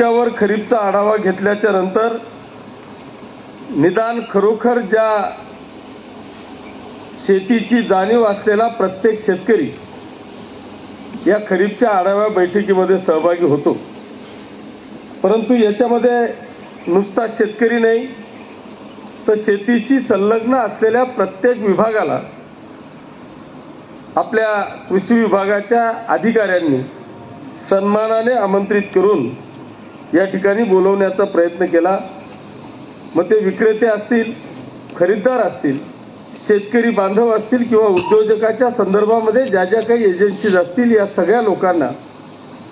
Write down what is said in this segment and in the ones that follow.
तालुक्यावर खरीपचा आढावा घेतल्याच्या नंतर निदान खरोखर ज्या शेतीची जाणीव असलेला प्रत्येक शेतकरी या खरीपच्या आढाव्या बैठकीमध्ये सहभागी होतो. परंतु याच्यामध्ये नुसता शेतकरी नाही तर शेतीशी संलग्न असलेल्या प्रत्येक विभागाला आपल्या कृषी विभागाच्या अधिकाऱ्यांनी सन्मानाने आमंत्रित करून या ठिकाणी बोलवण्याचा प्रयत्न केला. मग ते विक्रेते असतील खरीददार असतील शेतकरी बांधव असतील किंवा उद्योजकाच्या संदर्भामध्ये ज्या ज्या काही एजन्सीज असतील या सगळ्या लोकांना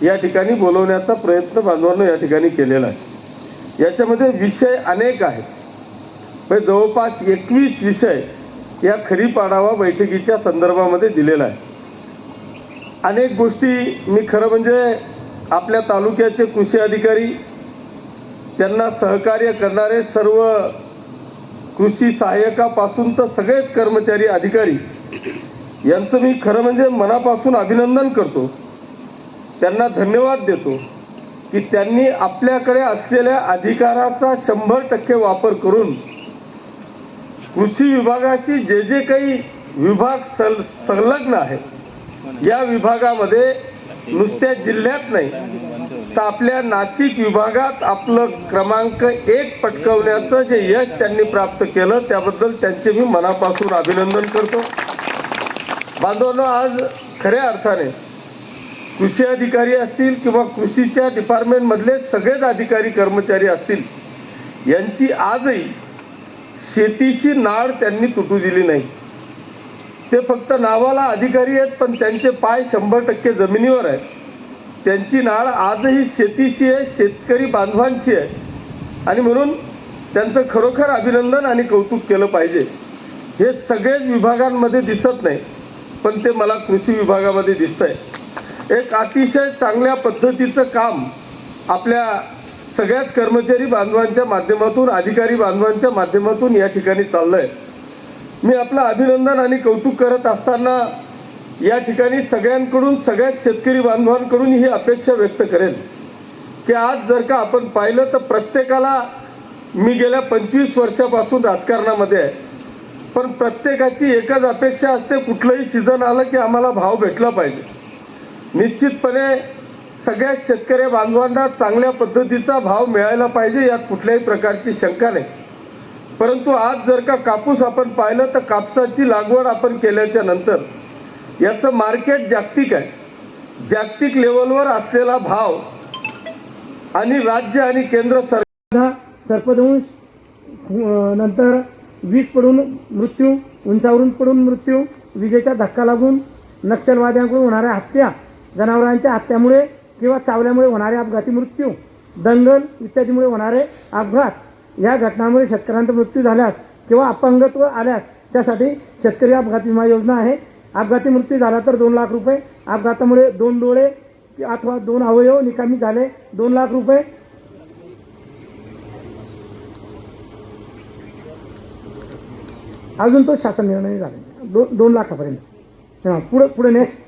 या ठिकाणी बोलवण्याचा प्रयत्न बांधवांनो या ठिकाणी केलेला आहे. याच्यामध्ये विषय अनेक आहेत. म्हणजे जवळपास एकवीस विषय या खरीप आढावा बैठकीच्या संदर्भामध्ये दिलेला आहे. अनेक गोष्टी मी खरं म्हणजे आपल्या तालुक्याचे कृषी अधिकारी त्यांना सहकार्य करणारे सर्व कृषी सहाय्यकापासून तर सगळेच कर्मचारी अधिकारी यांचं मी खरं म्हणजे मनापासून अभिनंदन करतो. त्यांना धन्यवाद देतो की त्यांनी आपल्याकडे असलेल्या अधिकाराचा शंभर टक्के वापर करून कृषी विभागाशी जे जे काही विभाग सल संलग्न आहे या विभागामध्ये नुसत्या जिल्ह्यात नाही तर आपल्या नाशिक विभागात आपलं क्रमांक एक पटकवण्याचं जे यश त्यांनी प्राप्त केलं त्याबद्दल त्यांचे मी मनापासून अभिनंदन करतो. बांधवांनो आज खऱ्या अर्थाने कृषी अधिकारी असतील किंवा कृषीच्या डिपार्टमेंटमधले सगळेच अधिकारी कर्मचारी असतील यांची आजही शेतीशी नाळ त्यांनी तुटू दिली नाही. ते फक्त नावाला अधिकारी आहेत पण त्यांचे पाय शंभर टक्के जमिनीवर आहेत. त्यांची नाळ आजही शेतीशी आहे शेतकरी बांधवांची आहे. आणि म्हणून त्यांचं खरोखर अभिनंदन आणि कौतुक केलं पाहिजे. हे सगळेच विभागांमध्ये दिसत नाही पण ते मला कृषी विभागामध्ये दिसतंय. एक अतिशय चांगल्या पद्धतीचं काम आपल्या सगळ्याच कर्मचारी बांधवांच्या माध्यमातून अधिकारी बांधवांच्या माध्यमातून या ठिकाणी चाललं आहे मी आपलं अभिनंदन आणि कौतुक करत असताना या ठिकाणी सगळ्यांकडून सगळ्याच शेतकरी बांधवांकडून ही अपेक्षा व्यक्त करेन की आज जर का आपण पाहिलं तर प्रत्येकाला मी गेल्या पंचवीस वर्षापासून राजकारणामध्ये आहे. पण प्रत्येकाची एकच अपेक्षा असते कुठलंही सीझन आलं की आम्हाला भाव भेटला पाहिजे. निश्चितपणे सगळ्या शेतकरी बांधवांना चांगल्या पद्धतीचा भाव मिळायला पाहिजे यात कुठल्याही प्रकारची शंका नाही. परंतु आज जर का कापूस आपण पाहिलं तर कापसाची लागवड आपण केल्याच्यानंतर याचं मार्केट जागतिक आहे. जागतिक लेवलवर असलेला भाव आणि राज्य आणि केंद्र सरकार सर्पदंश नंतर वीज पडून मृत्यू उंचावरून पडून मृत्यू विजेचा धक्का लागून नक्षलवाद्यांकडून होणाऱ्या हत्या जनावरांच्या हत्यामुळे किंवा चावल्यामुळे होणारे अपघाती मृत्यू दंगल इत्यादीमुळे होणारे अपघात या घटनांमुळे शेतकऱ्यांचा मृत्यू झाल्यास किंवा अपंगत्व आल्यास त्यासाठी शेतकरी अपघात विमा योजना आहे. अपघाती मृत्यू झाला तर दोन लाख रुपये. अपघातामुळे दोन डोळे अथवा दोन अवयव निकामी झाले. दोन लाख रुपये. अजून तो शासन निर्णय नाही झाला. दोन दोन लाखापर्यंत. हां पुढे पुढे नेक्स्ट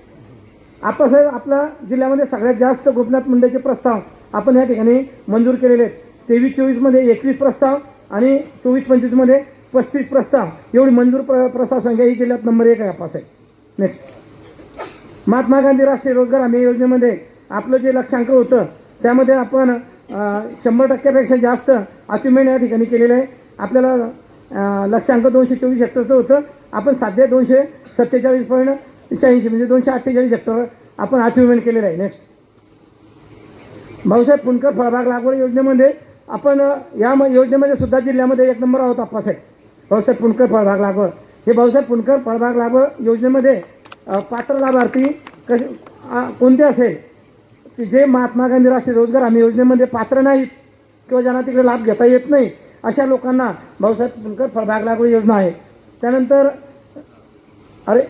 आप्पासाहेब आपल्या जिल्ह्यामध्ये सगळ्यात जास्त गोपीनाथ मुंडेचे प्रस्ताव आपण या ठिकाणी मंजूर केलेले आहेत. तेवीस चोवीसमध्ये एकवीस प्रस्ताव आणि चोवीस पंचवीसमध्ये पस्तीस प्रस्ताव. एवढी मंजूर प्र प्रस्ताव संख्या ही जिल्ह्यात नंबर एक आहे आप्पासाहेब नेक्स्ट महात्मा गांधी राष्ट्रीय रोजगार हमी योजनेमध्ये आपलं जे लक्षांक होतं त्यामध्ये आपण शंभर टक्क्यापेक्षा जास्त अचिव्हमेंट या ठिकाणी केलेलं आहे. आपल्याला लक्षांक दोनशे चोवीस हेक्टरचं होतं. आपण सध्या दोनशे सत्तेचाळीस पॉईंट शहाऐंशी म्हणजे दोनशे अठ्ठेचाळीस हेक्टर आपण अचिव्हमेंट केलेलं आहे. नेक्स्ट भाऊसाहेब फुंडकर फळबाग लागवड योजनेमध्ये आपण या म- योजनेमध्ये सुद्धा जिल्ह्यामध्ये एक नंबर आहोत आप्पासाहेब भाऊसाहेब पुणकर फळबाग लागवड हे भाऊसाहेब पुणकर फळबाग लागवड योजनेमध्ये पात्र लाभार्थी कसे कोणते असेल? की जे महात्मा गांधी राष्ट्रीय रोजगार हमी योजनेमध्ये पात्र नाहीत किंवा ज्यांना तिकडे लाभ घेता येत नाही अशा लोकांना भाऊसाहेब पुणकर फळबाग लागवड योजना आहे. त्यानंतर अरे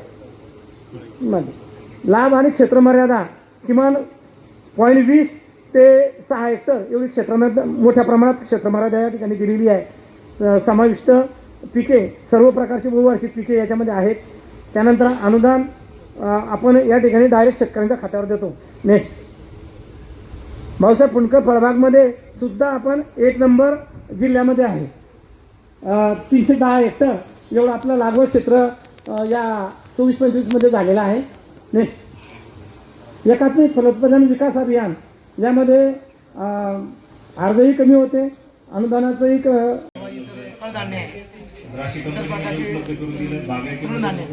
लाभ आणि क्षेत्रमर्यादा किमान पॉईंट वीस ते सहा हेक्टर एवढी क्षेत्रमर्यादा मोठ्या प्रमाणात क्षेत्रमर्यादा या ठिकाणी दिलेली आहे. समाविष्ट पिके सर्व प्रकारची बहुवार्षिक पिके याच्यामध्ये आहेत. त्यानंतर अनुदान आपण या ठिकाणी डायरेक्ट शेतकऱ्यांच्या खात्यावर देतो. नेक्स्ट भाऊसाहेब फुंडकर फळबागमध्ये सुद्धा आपण एक नंबर जिल्ह्यामध्ये आहे. तीनशे दहा हेक्टर एवढं आपलं लागवड क्षेत्र या चोवीस पंचवीसमध्ये झालेलं आहे. नेक्स्ट एकात्मिक फलोत्पादन विकास अभियान. यामध्ये अ, अर्धही कमी होते अनुदानाचंही क- कडधान्य आहे. तृणधान्य.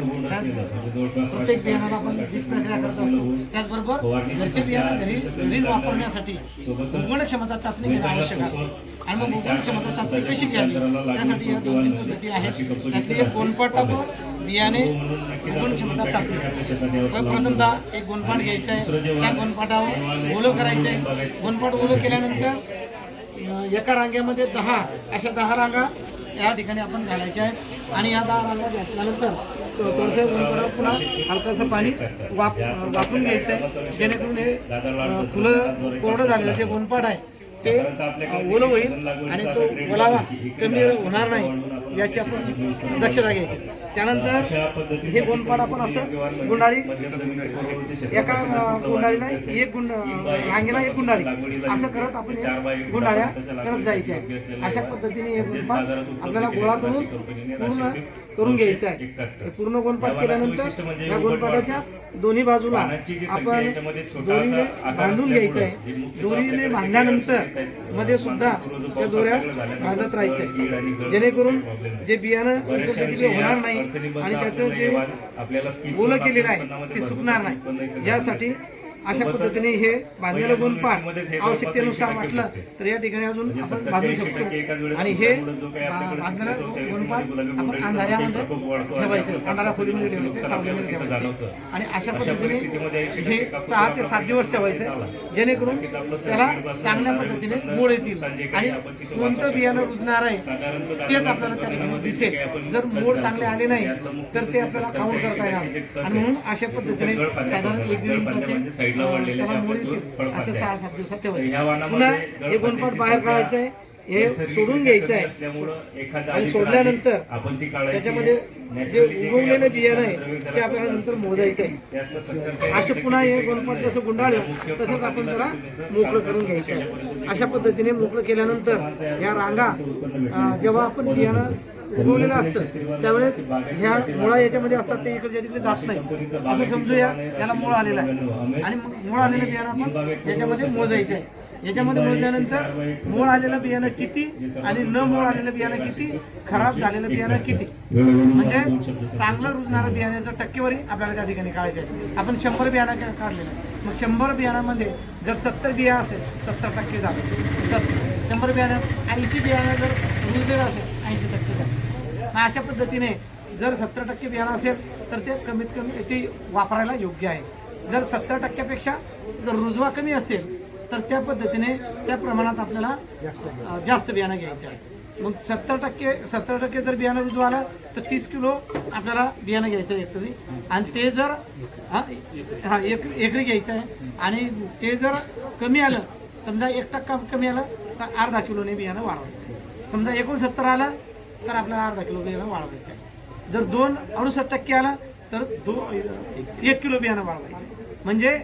प्रत्येक बियाणाला आपण बीज प्रक्रिया करत असतो. त्याचबरोबर घरचे बियाणं घरी घरी वापरण्यासाठी उगवण क्षमता चाचणी घेणं आवश्यक असते. आणि मग उगवण क्षमता चाचणी कशी घ्यावी? त्यासाठी या दोन तीन पद्धती आहेत. त्यातली एक गोनपाटावर बियाणे गुण क्षमता चाचणी तर प्रथमतः एक गुणपाठ घ्यायचं आहे. त्या गुणपाठावर ओलं करायचं आहे. गोनपाट ओलं केल्यानंतर एका रांगेमध्ये दहा अशा दहा रांगा या ठिकाणी आपण घालायच्या आहेत. आणि या दहा रांगा घातल्यानंतर थोडंसं गुणपाठावर पुन्हा हलकंसं पाणी वाप वापरून घ्यायचं आहे. जेणेकरून हे फुलं कोरडं झालेलं जे गुणपाठ आहे ते ओलं होईल आणि तो ओलावा कमी होणार नाही याची आपण दक्षता घ्यायची. त्यानंतर हे गोनपाट आपण असं गुंडाळी एका गुंडाळीला एक गुंड रांगेला एक गुंडाळी असं करत आपण गुंडाळ्या करत जायच्या आहे. अशा पद्धतीने हे गोनपाट आपल्याला गोळा करून पूर्ण करून घ्यायचं आहे. पूर्ण गोनपाट केल्यानंतर या गोनपाटाच्या दोन्ही बाजूला आपण दोरीने बांधून घ्यायचं आहे. दोरीने बांधल्यानंतर मध्ये सुद्धा त्या दोऱ्या बांधत राहायचं जेणेकरून जे बियाणं होणार नाही आणि त्याचं जे आपल्याला ओलं केलेलं आहे ते सुकणार नाही. यासाठी अशा पद्धतीने हे बांधलेलं गुणपाट आवश्यकतेनुसार वाटलं तर या ठिकाणी अजून आपण बांधू शकतो. आणि हे बा- बांधलेलं गुणपाट आपण अंधाऱ्यामध्ये ठेवायचं. अंधारा खोलीमध्ये ठेवायचं सावलीमध्ये ठेवायचं. आणि अशा पद्धतीने हे सहा ते सात दिवस ठेवायचं जेणेकरून त्याला चांगल्या पद्धतीने मूळ येतील. आणि कोणतं बियाणं रुजणार आहे तेच आपल्याला त्या ठिकाणी दिसेल. जर मूळ चांगले आले नाही तर ते आपल्याला खाऊन करता येणार. आणि म्हणून अशा पद्धतीने साधारण एक दीड इंचाचे अं, त्याला मूळ येतील असं सहा सात दिवसात ठेवायचं पुन्हा हे गोनपाट बाहेर काढायचं आहे हे सोडून घ्यायचं आहे आणि सोडल्यानंतर आपण ती काढायची. त्याच्यामध्ये जे उगवलेलं बियाणं आहे ते आपल्याला नंतर मोजायचं आहे असं पुन्हा हे गोलपाट जसं गुंडाळलं तसंच आपण त्याला मोकळं करून घ्यायचं आहे अशा पद्धतीने मोकळं केल्यानंतर या रांगा जेव्हा आपण बियाणं उगवलेलं असतं. त्यावेळेस ह्या मुळा याच्यामध्ये असतात ते इकडच्या तिकडे जात नाही. असं समजूया याला मूळ आलेला आहे. आणि मूळ आलेलं बियाणं आपण याच्यामध्ये मोजायचं आहे. याच्यामध्ये मोजल्यानंतर मूळ आलेलं बियाणं किती आणि न मूळ आलेलं बियाणं किती? खराब झालेलं बियाणं किती? म्हणजे चांगलं रुजणारं बियाण्याचं टक्केवारी आपल्याला त्या ठिकाणी काढायचं आहे. आपण शंभर बियाणं काढलेलं आहे. मग शंभर बियाणामध्ये जर सत्तर बिया असेल सत्तर टक्के झालं. सत्तर शंभर बियाणं ऐंशी बियाणं जर रुजलेलं असेल मग अशा पद्धतीने जर सत्तर टक्के बियाणं असेल तर ते कमीत कमी ते वापरायला योग्य आहे. जर सत्तर टक्क्यापेक्षा जर रुजवा कमी असेल तर त्या पद्धतीने त्या प्रमाणात आपल्याला जास्त बियाणं घ्यायचं आहे. मग सत्तर टक्के सत्तर टक्के जर बियाणं रुजू आलं तर तीस किलो आपल्याला बियाणं घ्यायचं आहे एकरी. आणि ते जर हां हा एक एकरी घ्यायचं आहे. आणि ते जर कमी आलं समजा एक टक्का कमी आलं तर अर्धा किलोने बियाणं वाढवायचं समजा एकोणसत्तर आलं तर आपल्याला अर्धा किलो बियाणं वाढवायचं आहे. जर दोन अडुसष्ट टक्के आला तर दो एक किलो बियाणं वाढवायचं म्हणजे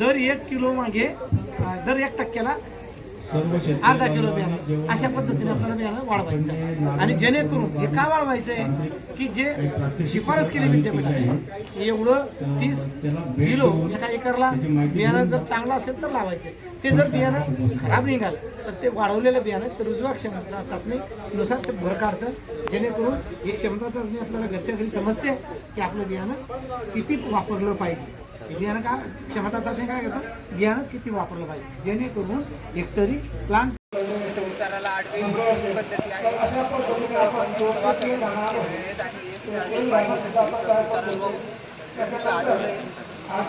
दर एक किलो मागे दर एक टक्क्याला अर्धा किलो बियाणं अशा पद्धतीने आपल्याला बियाणं वाढवायचं. आणि जेणेकरून हे का वाढवायचं आहे की जे शिफारस केली विद्यापीठाने एवढं तीस किलो एका एकरला बियाणं जर चांगलं असेल तर लावायचं ते जर बियाणं खराब निघालं तर ते वाढवलेलं बियाणं तर रुजवा क्षमता चाचणीनुसार ते भर काढतं. जेणेकरून ही क्षमता चाचणी आपल्याला घरच्या घरी समजते की आपलं बियाणं किती वापरलं पाहिजे. बियाणं का क्षमता चाचणी काय घेतं? बियाणं किती वापरलं पाहिजे? जेणेकरून हेक्टरी प्लांट उताराला आडवी पद्धती आहे. आपण